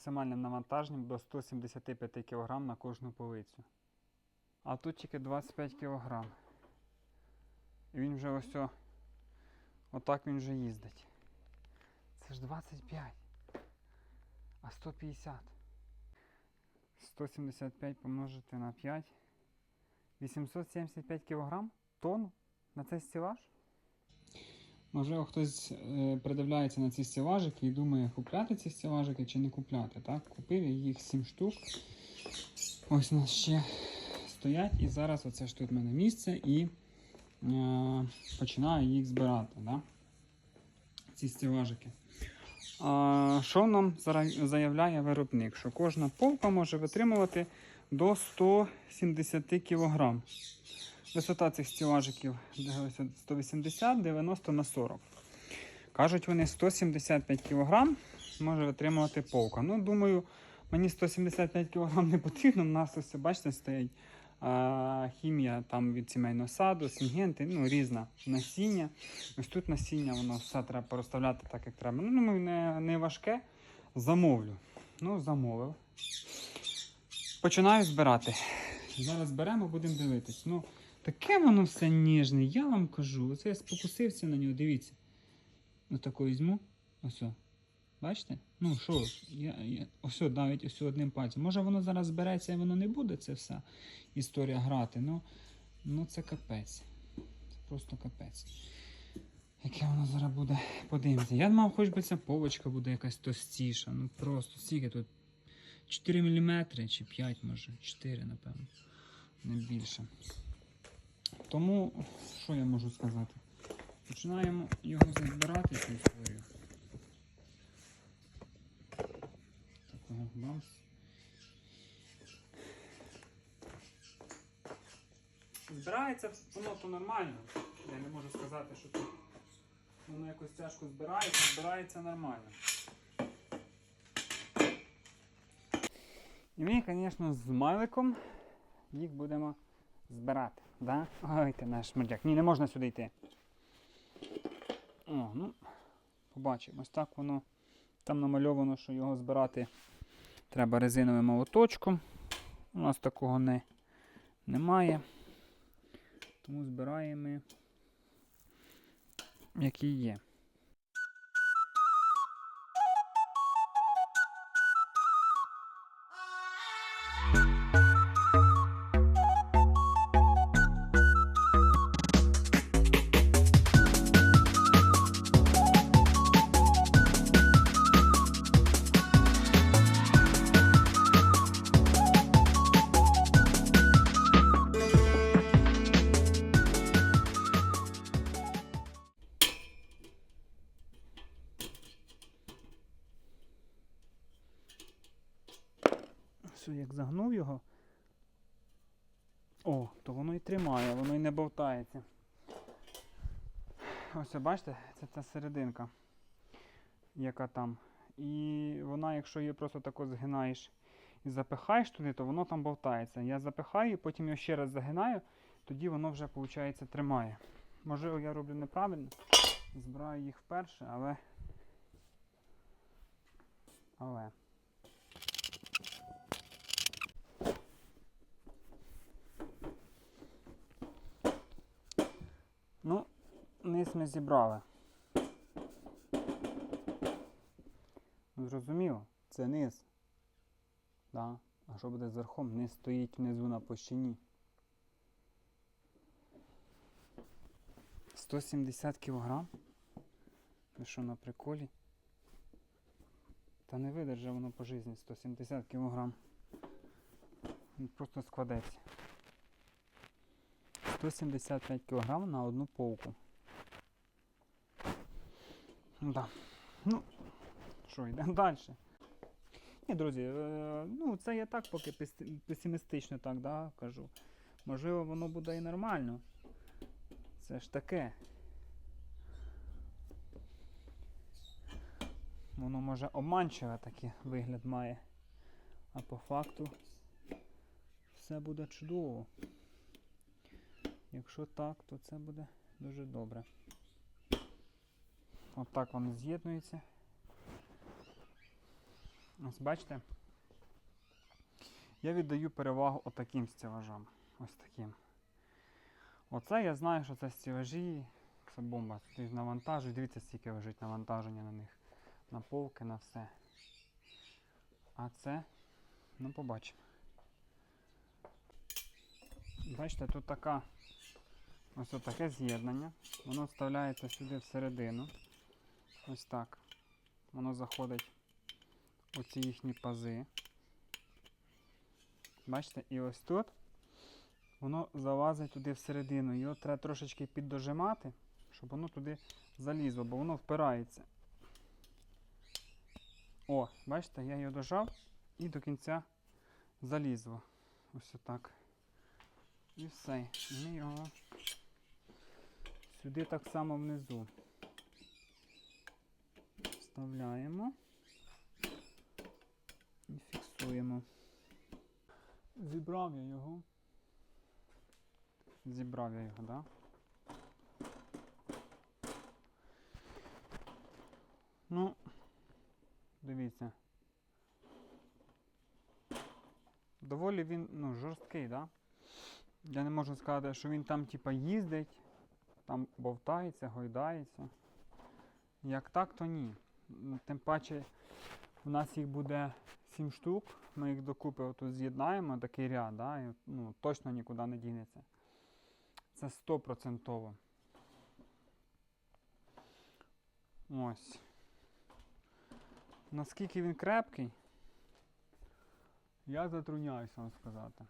максимальним навантаженням до 175 кг на кожну полицю. А тут тільки 25 кг. І він вже ось о- отак він вже їздить. Це ж 25. А 150. 175 помножити на 5. 875 кг тонн на цей стілаж? Можливо, хтось е, придивляється на ці стілажики і думає, купляти ці стілажики чи не купляти. Так? Купив я їх 7 штук. Ось у нас ще стоять, і зараз оце ж тут в мене місце і е, починаю їх збирати. Да? Ці стілажики. А, що нам заявляє виробник? Що кожна полка може витримувати до 170 кг. Висота цих стілажиків 180, 90 на 40. Кажуть, вони 175 кг може витримувати полка. Ну, думаю, мені 175 кг не потрібно. У нас ось, бачите, стоять а, хімія там від сімейного саду, сінгенти, ну, різна насіння. Ось тут насіння, воно все треба порозставляти так, як треба. Ну, думаю, не, не важке. Замовлю. Ну, замовив. Починаю збирати. Зараз беремо, будемо дивитись. Ну, таке воно все ніжне, я вам кажу. Оце я спокусився на нього, дивіться. Отако візьму. Ось. Бачите? Ну що, я, я, ось навіть ось одним пальцем. Може воно зараз збереться і воно не буде, це вся історія грати. Ну, ну це капець. Це просто капець. Яке воно зараз буде, подивимося. Я думав, хоч би ця полочка буде якась товстіша. Ну просто стільки тут 4 мм чи 5, може, 4, напевно. Не більше. Тому, що я можу сказати? Починаємо його збирати цю історію. Такого бамс. Збирається воно то нормально. Я не можу сказати, що тут воно якось тяжко збирається, збирається нормально. І ми, звісно, з Майликом їх будемо збирати. Да? Ой, ти наш смердяк. Ні, не можна сюди йти. О, ну, побачимо. Ось так воно. Там намальовано, що його збирати треба резиновим молоточком. У нас такого не, немає. Тому збираємо, який є. Все, як загнув його. О, то воно і тримає, воно і не бовтається. Ось бачите, це та серединка, яка там. І вона, якщо її просто тако згинаєш і запихаєш туди, то воно там бовтається. Я запихаю, потім його ще раз загинаю, тоді воно вже, виходить, тримає. Можливо, я роблю неправильно, збираю їх вперше, але. Але. Ну, низ ми зібрали. Ну, Зрозуміло, це низ. Да. А що буде з верхом? Низ стоїть внизу на площині. 170 кг. Ви що на приколі? Та не видержа воно по житті 170 кг. Він просто складеться. 175 кг на одну полку. Да. Ну, що, йдемо далі. Ні, друзі, е, ну це я так поки песимістично так да, кажу. Можливо, воно буде і нормально. Це ж таке. Воно може обманчиве такий вигляд має. А по факту все буде чудово. Якщо так, то це буде дуже добре. От так вони з'єднуються. Ось бачите? Я віддаю перевагу отаким стілажам. Ось таким. Оце я знаю, що це стілажі, це бомба. Тут навантажують. Дивіться, скільки лежить навантаження на них. На полки, на все. А це, ну побачимо. Бачите, тут така ось таке з'єднання. Воно вставляється сюди всередину. Ось так. Воно заходить у ці їхні пази. Бачите, і ось тут воно залазить туди всередину. Його треба трошечки піддожимати, щоб воно туди залізло, бо воно впирається. О, бачите, я його дожав і до кінця залізло. Ось отак. І все. Ми його сюди так само внизу. Вставляємо і фіксуємо. Зібрав я його. Зібрав я його, так? Да? Ну, дивіться. Доволі він ну, жорсткий, так? Да? Я не можу сказати, що він там типа їздить, там бовтається, гойдається. Як так, то ні. Тим паче у нас їх буде 7 штук, ми їх докупи тут з'єднаємо, такий ряд, да, і, ну, точно нікуди не дінеться. Це 100%. Ось. Наскільки він крепкий, я затрудняюся вам сказати.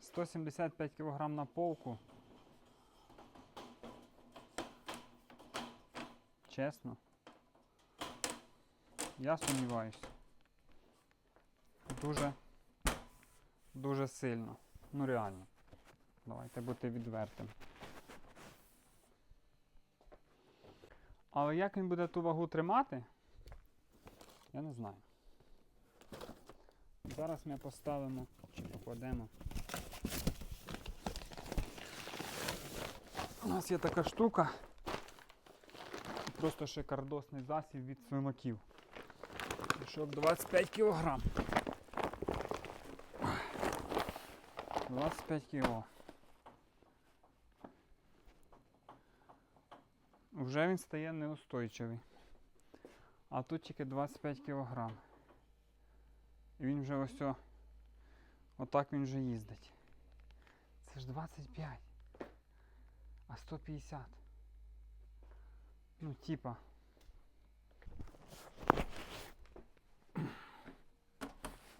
175 кг на полку. Чесно. Я сумніваюся. Дуже, дуже сильно. Ну реально. Давайте бути відвертим. Але як він буде ту вагу тримати, я не знаю. Зараз ми поставимо чи покладемо. У нас є така штука. Просто шикардосний засіб від свиноків. Мішок 25 кг. 25 кг. Вже він стає неустойчивий. А тут тільки 25 кг. І він вже ось о- отак він вже їздить. Це ж 25. А 150. Ну, типа.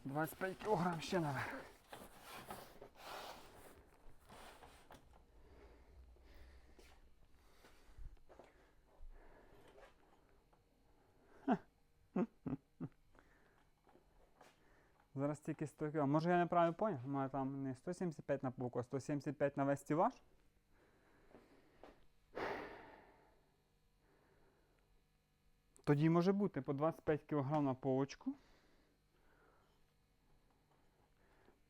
Двадцять п'ять кілограм ще наверх. Зараз тільки 100 кг. Може я неправильно поняв? Може там не 175 на полку, а 175 на весь стілаж? Тоді може бути по 25 кг на полочку.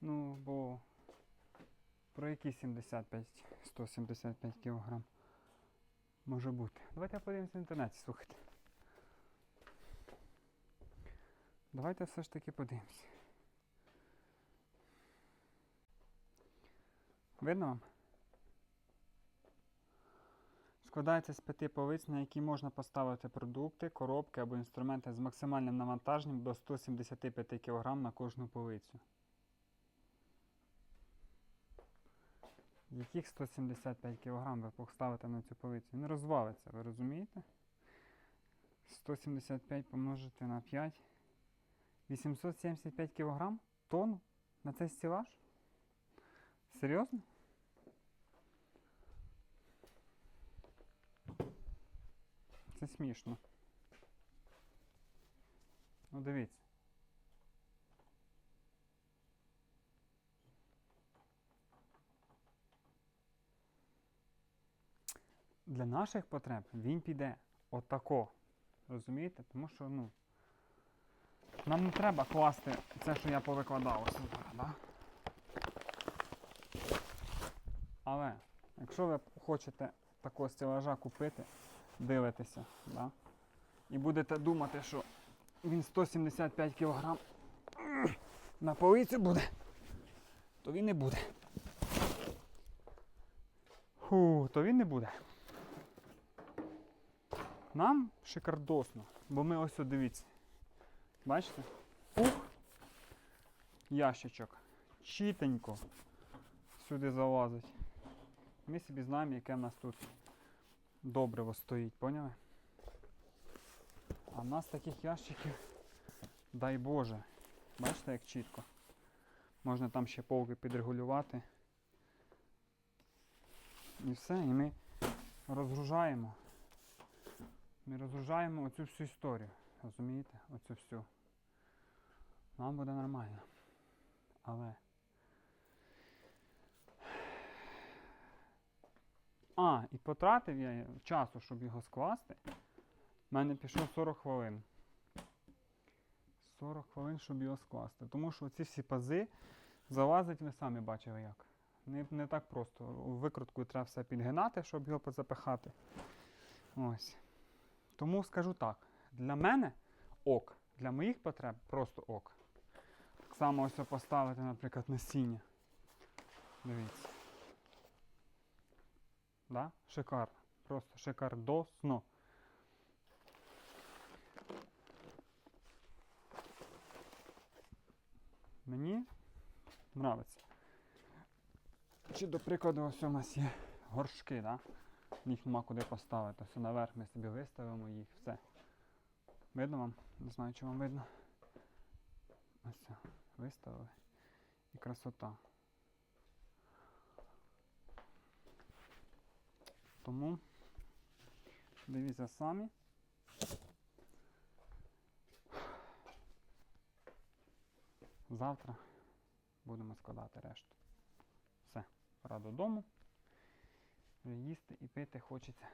Ну, бо про які 75, 175 кг може бути. Давайте подивимося в інтернеті, слухайте. Давайте все ж таки подивимося. Видно вам? Складається з п'яти полиць, на які можна поставити продукти, коробки або інструменти з максимальним навантаженням до 175 кг на кожну полицю. Яких 175 кг ви поставите на цю полицю? Він розвалиться, ви розумієте? 175 помножити на 5. 875 кг? Тонн на цей стілаж? Серйозно? Це смішно. Ну дивіться. Для наших потреб він піде отако. Розумієте? Тому що, ну. Нам не треба класти це, що я повикладав ось зараз, да? Але, якщо ви хочете такого стелажа купити, дивитеся, да? і будете думати, що він 175 кг на полицю буде, то він не буде. Фу, то він не буде. Нам шикардосно, бо ми ось дивіться. Бачите? Ух! Ящичок. Чітенько сюди залазить. Ми собі знаємо, яке в нас тут добриво стоїть, поняли? А в нас таких ящиків, дай Боже. Бачите, як чітко. Можна там ще полки підрегулювати. І все, і ми розгружаємо. Ми розгружаємо оцю всю історію. Розумієте? Оцю всю. Нам буде нормально. Але. А, і потратив я часу, щоб його скласти. У мене пішло 40 хвилин. 40 хвилин, щоб його скласти. Тому що ці всі пази залазить, ви самі бачили як. Не, не так просто. Викруткою треба все підгинати, щоб його позапихати. Ось. Тому скажу так, для мене ок, для моїх потреб просто ок. Так само ось поставити, наприклад, насіння. Дивіться. Да? Шикарно. Просто шикардосно. Мені нравиться. Чи до прикладу, ось у нас є горшки, да? Їх нема куди поставити. Все наверх ми собі виставимо їх, все. Видно вам? Не знаю, чи вам видно. Ось це. Виставили. І красота. Тому дивіться самі. Завтра будемо складати решту. Все, пора додому. Їсти і пити хочеться.